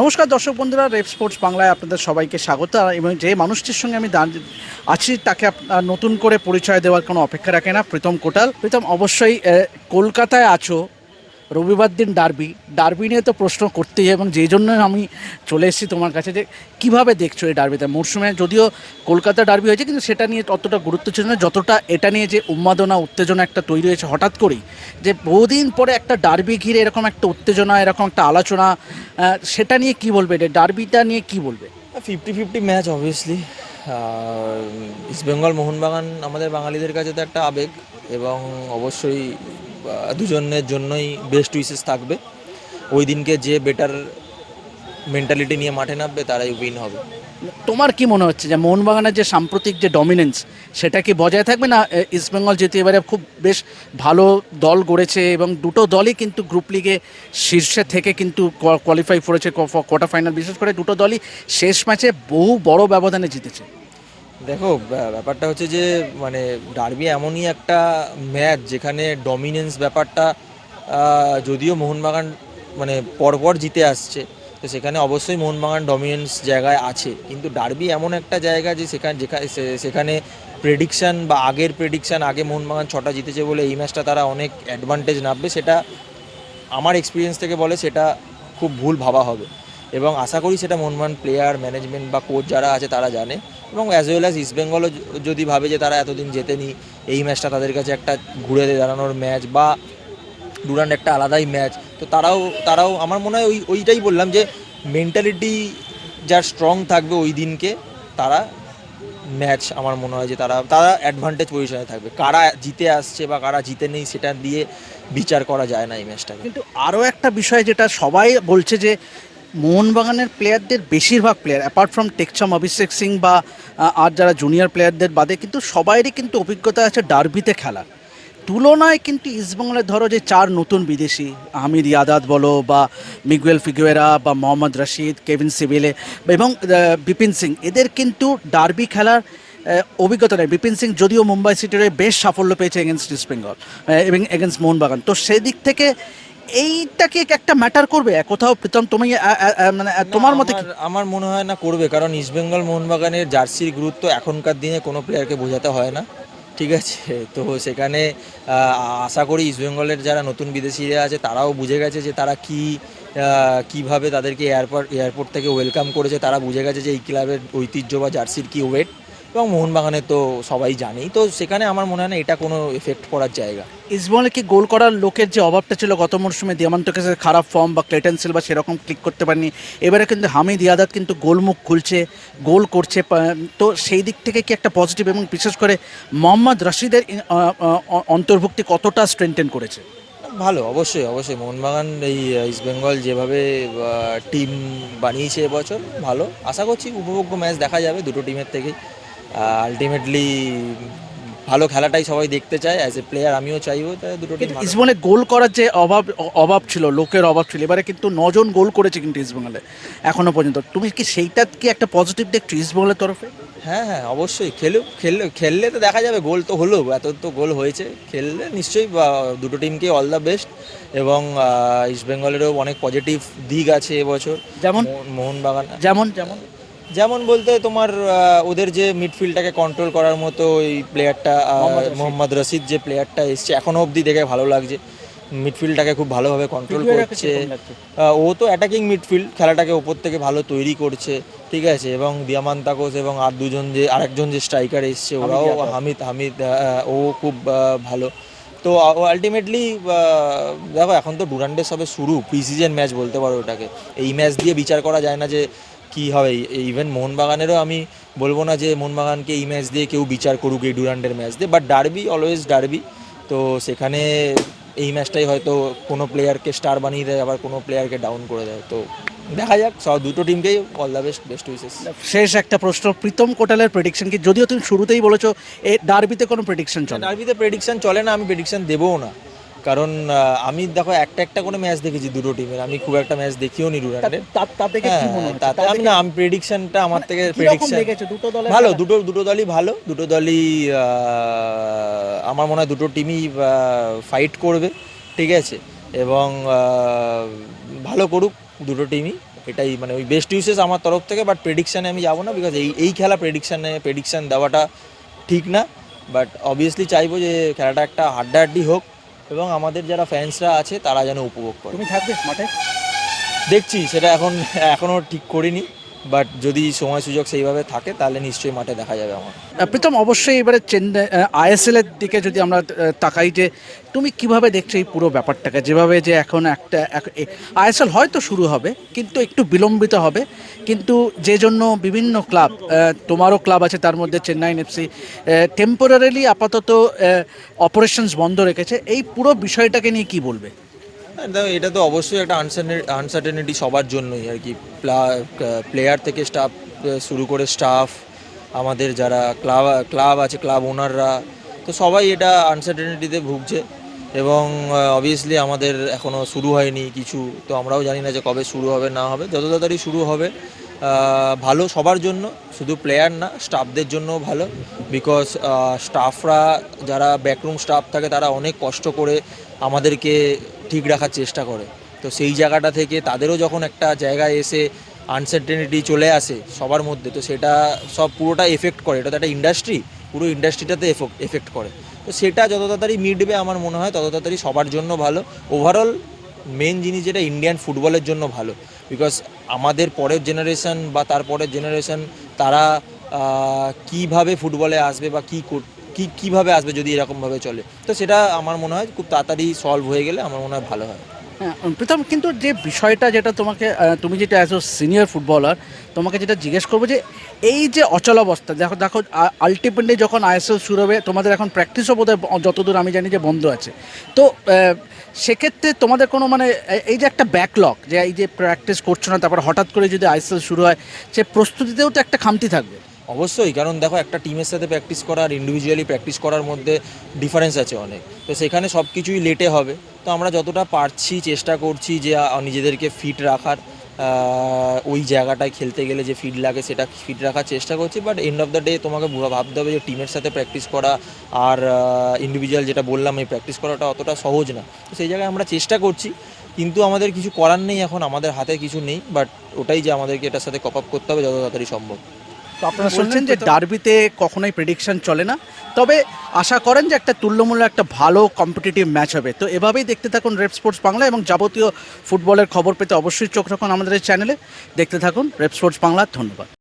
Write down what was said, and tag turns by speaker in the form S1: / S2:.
S1: নমস্কার দর্শক বন্ধুরা, রেপ স্পোর্টস বাংলায় আপনাদের সবাইকে স্বাগত। এবং যে মানুষটির সঙ্গে আমি আছি, তাকে নতুন করে পরিচয় দেওয়ার কোনো অপেক্ষা রাখে না প্রীতম কোটাল। প্রীতম, অবশ্যই কলকাতায় আছো। রবিবার দিন ডার্বি। ডার্বি নিয়ে তো প্রশ্ন করতেই এবং যেই জন্য আমি চলে এসেছি তোমার কাছে যে কীভাবে দেখছ এই ডার্বিতে মরশুমে যদিও কলকাতা ডার্বি হয়েছে, কিন্তু সেটা নিয়ে অতটা গুরুত্ব ছিল না। যতটা এটা নিয়ে যে উন্মাদনা, উত্তেজনা একটা তৈরি হয়েছে হঠাৎ করেই, যে বহুদিন পরে একটা ডার্বি ঘিরে এরকম একটা উত্তেজনা, এরকম একটা আলোচনা সেটা নিয়ে কি বলবে? এটা ডার্বিটা নিয়ে কি বলবে?
S2: Fifty fifty match obviously East Bengal Mohun Bagan আমাদের বাঙালিদের কাছে তো একটা আবেগ এবং অবশ্যই দুজনের জন্যই বেস্ট উইসেস থাকবে। ওই দিনকে যে বেটার মেন্টালিটি নিয়ে মাঠে নামবে, তারাই উইন হবে।
S1: তোমার কি মনে হচ্ছে যে মোহনবাগানের যে সাম্প্রতিক যে ডমিনেন্স সেটা কি বজায় থাকবে না ইস্টবেঙ্গল যেহেতু এবারে খুব বেশ ভালো দল গড়েছে এবং দুটো দলই কিন্তু গ্রুপ লিগে শীর্ষে থেকে কিন্তু কোয়ালিফাই করেছে কোয়ার্টার ফাইনাল বিশেষ করে দুটো দলই শেষ ম্যাচে বহু বড় ব্যবধানে জিতেছে।
S2: দেখো, ব্যা- ব্যাপারটা হচ্ছে যে মানে ডার্বি এমনই একটা ম্যাচ যেখানে ডমিনেন্স ব্যাপারটা যদিও মোহনবাগান মানে পরপর জিতে আসছে, তো সেখানে অবশ্যই মোহনবাগান ডমিনেন্স জায়গায় আছে। কিন্তু ডার্বি এমন একটা জায়গা যে সেখানে যেখানে সেখানে প্রেডিকশান বা আগের প্রেডিকশান আগে মোহনবাগান ছটা জিতেছে বলে এই ম্যাচটা তারা অনেক অ্যাডভান্টেজ নামবে, সেটা আমার এক্সপিরিয়েন্স থেকে বলে সেটা খুব ভুল ভাবা হবে। এবং আশা করি সেটা মনমান প্লেয়ার ম্যানেজমেন্ট বা কোচ যারা আছে তারা জানে। এবং অ্যাজ ওয়েল অ্যাজ ইস্টবেঙ্গলও যদি ভাবে যে তারা এতদিন জেতেনি, এই ম্যাচটা তাদের কাছে একটা ঘুরে দাঁড়ানোর ম্যাচ বা ডুরান্ড একটা আলাদাই ম্যাচ তো তারাও তারাও, আমার মনে হয় ওই, ওইটাই বললাম যে মেন্টালিটি যার স্ট্রং থাকবে ওই দিনকে তারা ম্যাচ আমার মনে হয় যে তারা তারা অ্যাডভান্টেজ পজিশনে থাকবে। কারা জিতে আসছে বা কারা জিতে নেই সেটা দিয়ে বিচার করা যায় না এই ম্যাচটা
S1: কিন্তু আরও একটা বিষয় যেটা সবাই বলছে যে মোহনবাগানের প্লেয়ারদের বেশিরভাগ player apart from Tekcham Abhishek Singh বা আর যারা জুনিয়র প্লেয়ারদের বাদে, কিন্তু সবাইরই কিন্তু অভিজ্ঞতা আছে ডার্বিতে খেলা তুলনায় কিন্তু ইস্টবেঙ্গলের ধরো যে চার নতুন বিদেশি, আমির ইয়াদাদ বলো বা মিগুয়েল ফিগুয়েরা বা মোহাম্মদ রশিদ কেভিন সিভিলে এবং বিপিন সিং, এদের কিন্তু ডার্বি খেলার অভিজ্ঞতা নেই। বিপিন সিং যদিও মুম্বাই সিটির বেশ সাফল্য পেয়েছে এগেনস্ট ইস্টবেঙ্গল এবং এগেনস্ট মোহনবাগান। তো সেদিক থেকে এইটা কি একটা ম্যাটার করবে? কোথাও প্রীতম তুমি মানে তোমার মতে
S2: আমার- মনে হয় না করবে কারণ ইস্টবেঙ্গল মোহনবাগানের জার্সির গুরুত্ব এখনকার দিনে কোনো প্লেয়ারকে বোঝাতে হয় না। ঠিক আছে? তো সেখানে আশা করি ইস্টবেঙ্গলের যারা নতুন বিদেশিরা আছে তারাও বুঝে গেছে যে তারা কি কীভাবে তাদেরকে এয়ারপোর্ট এয়ারপোর্ট থেকে ওয়েলকাম করেছে। তারা বুঝে গেছে যে এই ক্লাবের ঐতিহ্য বা জার্সির কি ওয়েট এবং মোহনবাগানে তো সবাই জানেই। তো সেখানে আমার মনে হয় না এটা কোনো এফেক্ট পড়ার জায়গা।
S1: ইসবলে কি গোল করার লোকের যে অভাবটা ছিল গত মরশুমে দিয়ামান্তকে খারাপ ফর্ম বা ক্লেটন সিলভা সেরকম ক্লিক করতে পারেনি। এবারে কিন্তু হামিদ ইয়াদাদ কিন্তু গোলমুখ খুলছে গোল করছে তো সেই দিক থেকে কি একটা পজিটিভ এবং বিশেষ করে মোহাম্মদ রশিদের অন্তর্ভুক্তি কতটা স্ট্রেংথেন করেছে?
S2: ভালো অবশ্যই অবশ্যই। মোহনবাগান এই ইস্টবেঙ্গল যেভাবে টিম বানিয়েছে এবছর ভালো। আশা করছি উপভোগ্য ম্যাচ দেখা যাবে দুটো টিমের থেকেই। আলটিমেটলি ভালো খেলাটাই সবাই দেখতে চায় অ্যাজ এ প্লেয়ার আমিও চাইব তাই দুটো টিম
S1: কিন্তু গোল করার যে অভাব অভাব ছিল লোকের অভাব ছিল এবারে কিন্তু নজন গোল করেছে কিন্তু ইসবেঙ্গলে এখনও পর্যন্ত। তুমি কি সেইটা কি একটা পজিটিভ দেখছ ইসবেঙ্গলের তরফে?
S2: হ্যাঁ হ্যাঁ অবশ্যই। খেলু খেললে খেললে তো দেখা যাবে গোল তো হলো এত তো গোল হয়েছে। খেললে নিশ্চয়ই দুটো টিমকে অল দ্য বেস্ট এবং ইস্টবেঙ্গলেরও অনেক পজিটিভ দিক আছে এবছর।
S1: যেমন?
S2: মোহনবাগান
S1: যেমন যেমন?
S2: যেমন বলতে তোমার ওদের যে মিডফিল্ডটাকে কন্ট্রোল করার মতো ওই প্লেয়ারটা
S1: মোহাম্মদ রশিদ।
S2: যে প্লেয়ারটা এসছে এখনও অবধি দেখে ভালো লাগছে। মিডফিল্ডটাকে খুব ভালোভাবে কন্ট্রোল করছে। ও তো অ্যাটাকিং মিডফিল্ড খেলাটাকে ওপর থেকে ভালো তৈরি করছে ঠিক আছে? এবং দিয়ামান্তাকোস এবং আর দুজন যে আরেকজন যে স্ট্রাইকার এসছে ওরাও হামিদ হামিদ ও খুব ভালো। তো আলটিমেটলি দেখো এখন তো ডুরান্ডের সবে শুরু প্রি সিজন ম্যাচ বলতে পারো ওটাকে। এই ম্যাচ দিয়ে বিচার করা যায় না যে কি হবে? ইভেন মোহনবাগানেরও আমি বলব না যে মোহনবাগানকে এই ম্যাচ দিয়ে কেউ বিচার করুক এই ডুরান্ডের ম্যাচ দিয়ে বাট ডার্বি অলওয়েজ ডার্বি তো সেখানে এই ম্যাচটাই হয়তো কোনো প্লেয়ারকে স্টার বানিয়ে দেয় আবার কোনো প্লেয়ারকে ডাউন করে দেয়। তো দেখা যাক সব দুটো টিমকেই all the best best wishes
S1: শেষ একটা প্রশ্ন প্রীতম কোটালের প্রেডিকশন কি? যদিও তুমি শুরুতেই বলেছ এ ডার্বিতে কোনো প্রেডিকশন চলে।
S2: ডার্বিতে প্রেডিকশন চলে না আমি প্রেডিকশন দেবও না। কারণ আমি দেখো একটা একটা করে ম্যাচ দেখেছি দুটো টিমের আমি খুব একটা ম্যাচ দেখিও নি ডুরান্ডের
S1: তা- তা- তা থেকে কি মনে হচ্ছে?
S2: তাতে আমি না আমি প্রেডিকশনটা আমার থেকে প্রেডিকশন ভালো দুটো দুটো দলই ভালো। দুটো দলই আমার মনে হয় দুটো টিমই ফাইট করবে ঠিক আছে? এবং ভালো করুক দুটো টিমই এটাই মানে ওই বেস্ট ইউসেস আমার তরফ থেকে বাট প্রেডিকশানে আমি যাব না বিকজ এই এই খেলা প্রেডিকশানে প্রেডিকশান দেওয়াটা ঠিক না। বাট অবভিয়াসলি চাইব যে খেলাটা একটা হাড্ডাহাড্ডি হোক। এবং আমাদের যারা ফ্যান্সরা আছে তারা যেন উপভোগ করে।
S1: তুমি থাকবে মাঠে
S2: দেখছি সেটা এখন এখনও ঠিক করিনি। বাট যদি সময় সুযোগ সেইভাবে থাকে, তাহলে নিশ্চয়ই মাঠে দেখা যাবে আমার।
S1: প্রীতম, অবশ্যই এবারে চেন্নাই আইএসএল এর দিকে যদি আমরা তাকাই যে তুমি কীভাবে দেখছ এই পুরো ব্যাপারটাকে? যেভাবে যে এখন একটা আইএসএল হয়তো শুরু হবে, কিন্তু একটু বিলম্বিত হবে। কিন্তু যে জন্য বিভিন্ন ক্লাব তোমারও ক্লাব আছে, তার মধ্যে চেন্নাই এফসি টেম্পোরারিলি আপাতত অপারেশনস বন্ধ রেখেছে। এই পুরো বিষয়টাকে নিয়ে কি বলবে?
S2: এটা তো অবশ্যই একটা আনসার্টেনিটি সবার জন্যই আর কি। প্লেয়ার থেকে স্টাফ শুরু করে স্টাফ আমাদের যারা ক্লাব ক্লাব আছে ক্লাব ওনাররা তো সবাই এটা আনসার্টেনিটিতে ভুগছে। এবং অবভিয়াসলি আমাদের এখনও শুরু হয়নি কিছু। তো আমরাও জানি না যে কবে শুরু হবে, না হবে। যত তাড়াতাড়ি শুরু হবে ভালো সবার জন্য, শুধু প্লেয়ার না স্টাফদের জন্য ভালো বিকজ স্টাফরা যারা ব্যাকরুম স্টাফ থাকে, তারা অনেক কষ্ট করে আমাদেরকে ঠিক রাখার চেষ্টা করে। তো সেই জায়গাটা থেকে তাদেরও যখন একটা জায়গায় এসে আনসার্টেনিটি চলে আসে সবার মধ্যে, তো সেটা সব পুরোটা এফেক্ট করে। এটা তো একটা ইন্ডাস্ট্রি পুরো ইন্ডাস্ট্রিটাতে এফেক্ট করে। তো সেটা যত তাড়াতাড়ি মিটবে আমার মনে হয়, তত তাড়াতাড়ি সবার জন্য ভালো। ওভারঅল মেন জিনিস যেটা ইন্ডিয়ান ফুটবলের জন্য ভালো বিকজ আমাদের পরের জেনারেশন বা তার পরের জেনারেশন তারা কীভাবে ফুটবলে আসবে বা কী কী, কীভাবে আসবে যদি এরকমভাবে চলে? তো সেটা আমার মনে হয় খুব তাড়াতাড়ি সলভ হয়ে গেলে আমার মনে হয় ভালো হয়।
S1: হ্যাঁ প্রথম কিন্তু যে বিষয়টা যেটা তোমাকে তুমি যেটা অ্যাজ সিনিয়র ফুটবলার তোমাকে যেটা জিজ্ঞেস করব যে এই যে অচলাবস্থা দেখো দেখো আলটিমেটলি যখন আইএসএল শুরু হবে, তোমাদের এখন প্র্যাকটিসও বোধহয় যতদূর আমি জানি যে বন্ধ আছে। তো সেক্ষেত্রে তোমাদের কোনো মানে এই যে একটা ব্যাকলগ যে এই যে প্র্যাকটিস করছ না, তারপর হঠাৎ করে যদি আইএসএল শুরু হয়, সে প্রস্তুতিতেও তো একটা খামতি থাকবে।
S2: অবশ্যই, কারণ দেখো একটা টিমের সাথে প্র্যাকটিস করা আর ইন্ডিভিজুয়ালি প্র্যাকটিস করার মধ্যে ডিফারেন্স আছে অনেক। তো সেখানে সব কিছুই লেটে হবে। তো আমরা যতটা পারছি, চেষ্টা করছি যে নিজেদেরকে ফিট রাখার ওই জায়গাটায় খেলতে গেলে যে ফিট লাগে সেটা ফিট রাখার চেষ্টা করছি। But end of the day তোমাকে ভাবতে হবে যে টিমের সাথে প্র্যাকটিস করা আর ইন্ডিভিজুয়াল যেটা বললাম এই প্র্যাকটিস করাটা অতটা সহজ না। তো সেই জায়গায় আমরা চেষ্টা করছি, কিন্তু আমাদের কিছু করার নেই এখন, আমাদের হাতে কিছু নেই। বাট ওটাই যে আমাদেরকে এটার সাথে কপ আপ করতে হবে যত তাড়াতাড়ি সম্ভব।
S1: তো আপনারা শুনছেন যে ডার্বিতে কখনোই প্রেডিকশন চলে না। তবে আশা করেন যে একটা তুল্যমূল্য একটা ভালো কম্পিটিটিভ ম্যাচ হবে। তো এভাবেই দেখতে থাকুন রেপ স্পোর্টস বাংলা এবং যাবতীয় ফুটবলের খবর পেতে অবশ্যই চোখ রাখুন আমাদের চ্যানেলে দেখতে থাকুন রেপ স্পোর্টস বাংলা ধন্যবাদ।